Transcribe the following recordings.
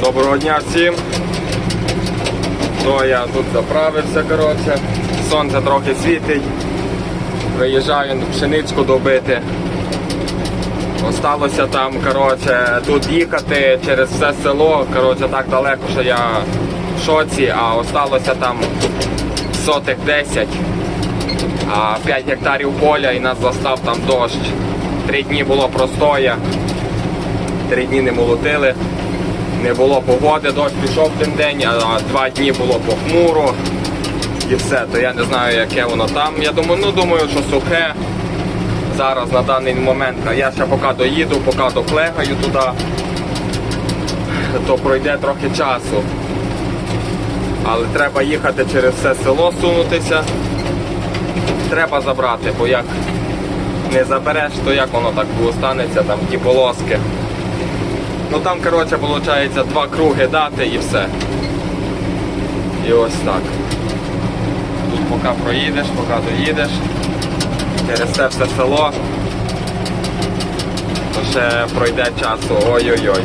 Доброго дня всім. То я тут заправився, коротше. Сонце трохи світить. Виїжджаю пшеничку добити. Осталося там, коротше, тут їхати через все село. Коротше, так далеко, що я в шоці, а осталося там сотих 10, а 5 гектарів поля і нас застав там дощ. Три дні було простоя, три дні не молотили. Не було погоди, дощ пішов один день, а два дні було похмуро. І все, то я не знаю, яке воно там. Я думаю, ну думаю, що сухе. Зараз на даний момент я ще поки доїду, поки доклегаю туди, то пройде трохи часу. Але треба їхати через все село сунутися. Треба забрати, бо як не забереш, то як воно так останеться, там ті полоски. Ну там, коротше, виходить, два круги дати і все. І ось так. Тут поки проїдеш, поки доїдеш, через це все село, то ще пройде часу. Ой-ой-ой.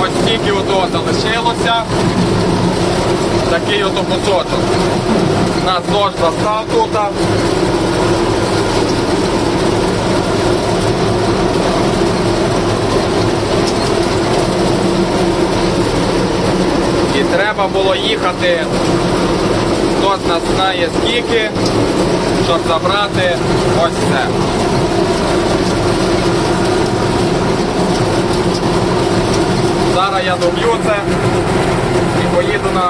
Ось тільки ото залишилося. Такий ото кусочок. Нас дощ застав тут. І треба було їхати, хто нас знає скільки, щоб забрати ось це. Зараз я доб'ю це і поїду на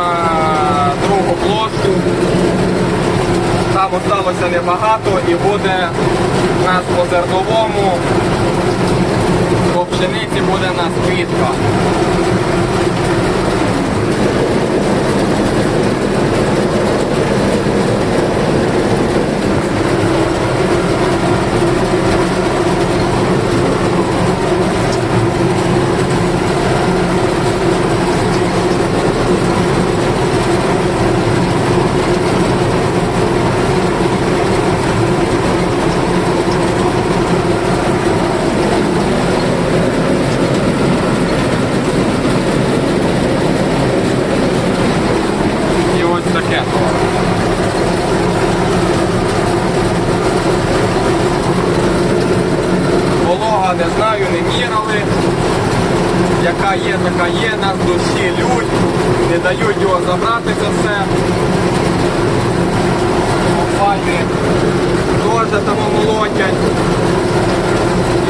другу площу. Там осталося небагато і буде у нас по зерновому, по пшениці буде нас квітка. І ось таке. Волога не знаю, не мірили. Яка є, така є, нас душі лють, не дають його забрати це все. Фальни теж там молотять.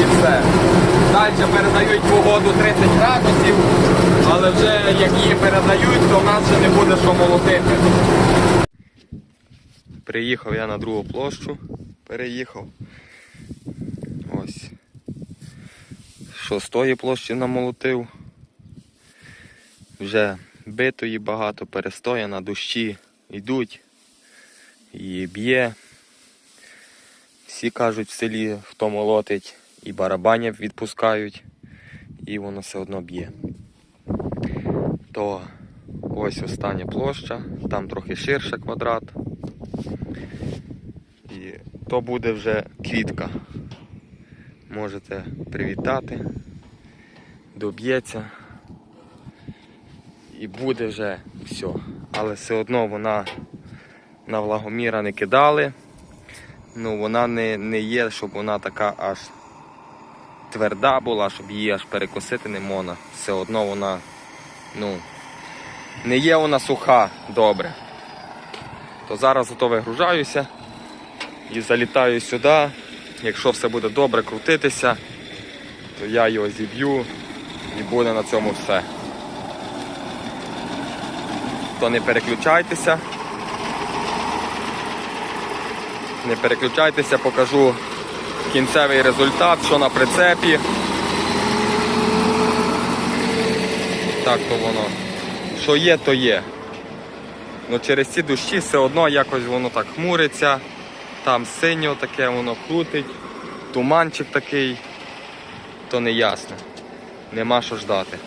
І все. Далі передають погоду 30 градусів, але вже як її передають, то в нас ще не буде що молотити. Приїхав я на другу площу, переїхав. Ось. Що з тої площі намолотив. Вже битої багато, перестоя на дощі йдуть і б'є. Всі кажуть в селі, хто молотить, і барабанів відпускають, і воно все одно б'є. То ось остання площа, там трохи ширше квадрат. І то буде вже квітка. Можете привітати, доб'ється. І буде вже все. Але все одно вона на влагоміра не кидали. Ну, вона не, не є, щоб вона така аж тверда була, щоб її аж перекосити не можна. Все одно вона, ну, не є вона суха добре. То зараз ото вигружаюся і залітаю сюди. Якщо все буде добре крутитися, то я його зіб'ю і буде на цьому все. То не переключайтеся. Не переключайтеся, покажу кінцевий результат, що на прицепі. Так то воно. Що є, то є. Ну через ці дощі все одно якось воно так хмуриться. Там синьо таке воно крутить, туманчик такий, то не ясно. Нема що ждати.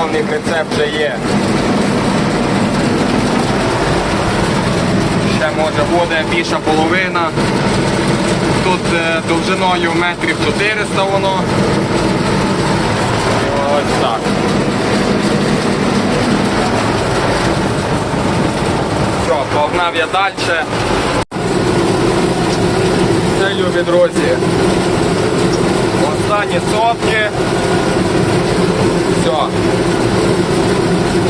Повний прицеп вже є. Ще може буде більша половина. Тут е, довжиною метрів 400 воно. І ось так. Все, погнав я далі. Це любі друзі. Останні сотки. Все.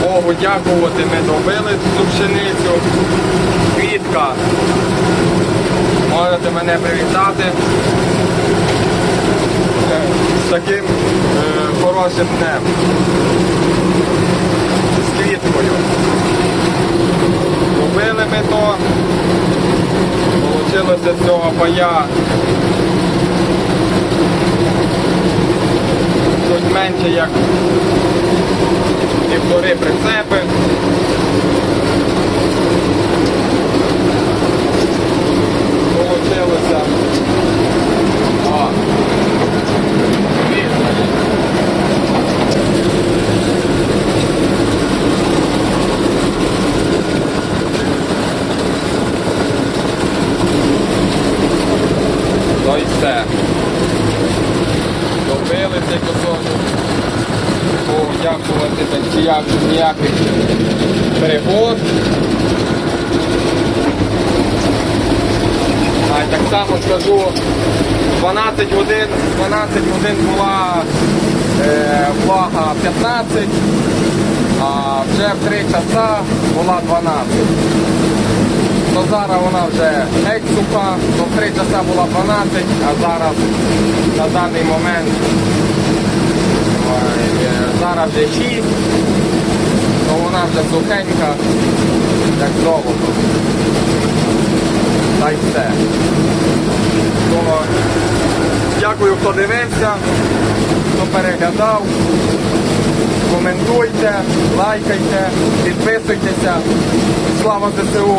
Богу дякувати, ми добили цю пшеницю. Квітка. Можете мене привітати Е, з таким е, хорошим днем. З квіткою. Робили ми то. Получилося з цього пая менше як півтори прицепи. Получилося. О. Й все. Добили цей кусочок. Подякувати Бенчіяк ніяких перегод. А так само скажу, 12 годин, 12 годин була е, влага 15, а вже в 3 часа була 12. То зараз вона вже геть суха, то в 3 часа була 12, а зараз на даний момент зараз вже 6, то вона вже сухенька, як золото. Та й все. То, дякую, хто дивився, хто переглядав. Коментуйте, лайкайте, підписуйтеся. Слава ЗСУ!